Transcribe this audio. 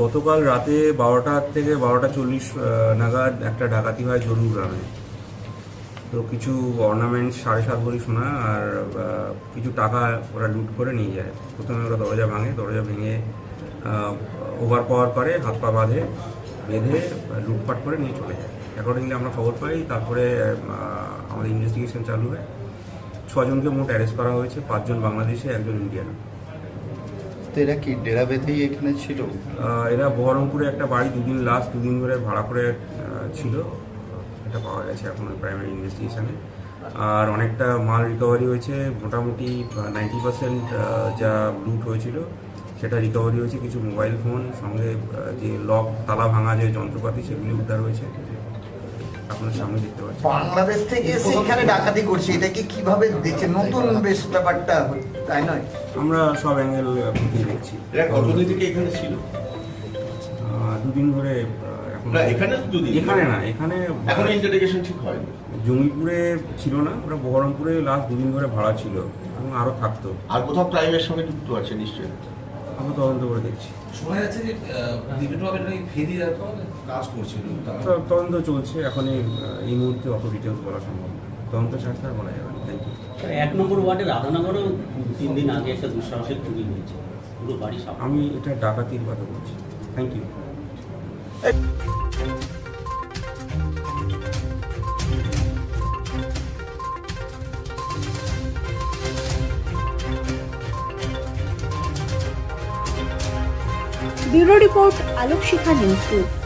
গতকাল রাতে বারোটা থেকে বারোটা চল্লিশ নাগাদ একটা ডাকাতি হয় জরুর গ্রামে। তো কিছু অর্নামেন্ট সাড়ে সাত ভরি সোনা আর কিছু টাকা ওরা লুট করে নিয়ে যায়। প্রথমে ওরা দরজা ভাঙে, দরজা ভেঙে ওভার পাওয়ার পরে হাত পা বাঁধে, বেঁধে, লুটপাট করে নিয়ে চলে যায়। অ্যাকর্ডিংলি আমরা খবর পাই, তারপরে আমাদের ইনভেস্টিগেশন চালু হয়। ছজনকে মোট অ্যারেস্ট করা হয়েছে পাঁচজন বাংলাদেশে একজন ইন্ডিয়ান। তো এরা কি ডেরা বেঁধেই এখানে ছিল? এরা বহরমপুরে একটা বাড়ি দুদিন লাস্ট দুদিন ধরে ভাড়া করে ছিল। এটা পাওয়া গেছে এখন প্রাইমারি ইনভেস্টিগেশনে আর অনেকটা মাল রিকভারি হয়েছে মোটামুটি নাইনটি পার্সেন্ট যা লুট হয়েছিল সেটা রিকভারি হয়েছে। কিছু মোবাইল ফোন সঙ্গে যে লক তালা ভাঙা যে যন্ত্রপাতি সেগুলি উদ্ধার হয়েছে। আপনার সামনে দেখতে পাচ্ছেন বাংলাদেশ থেকে এসে এখানে ডাকাতি করছে এটাকে কীভাবে দেখছে নতুন বেশ ব্যাপারটা তাই নয়? আমরা সব অ্যাঙ্গেল দেখছি। এরা কতদিন থেকে এখানে ছিল? দুদিন ধরে এখন না এখানে তো এখানে না এখানে এখনও ইন্টারোগেশন ঠিক হয়নি। জঙ্গিপুরে ছিল না ওরা বহরমপুরে লাস্ট দুদিন ধরে ভাড়া ছিল এবং আরও থাকতো। আর কোথাও ক্রাইমের সঙ্গে যুক্ত আছে নিশ্চয়ই। আমরা তদন্ত করে দেখছি। শোনা যাচ্ছে যে বিভিন্ন নাকি ফেরি কাজ করছিল। তদন্ত চলছে এখন এই মুহূর্তে অত ডিটেলস বলা সম্ভব তদন্ত ছাড়তে আর বলা যাবে না। থ্যাংক ইউ এক নম্বর ওয়ার্ডে রাধানগরেও তিন দিন আগে একটা দুঃসাহসিক চুরি হয়েছে। পুরো বাড়ি আমি এটা ডাকাতির কথা বলছি। Thank you bureau report Alok Shikha news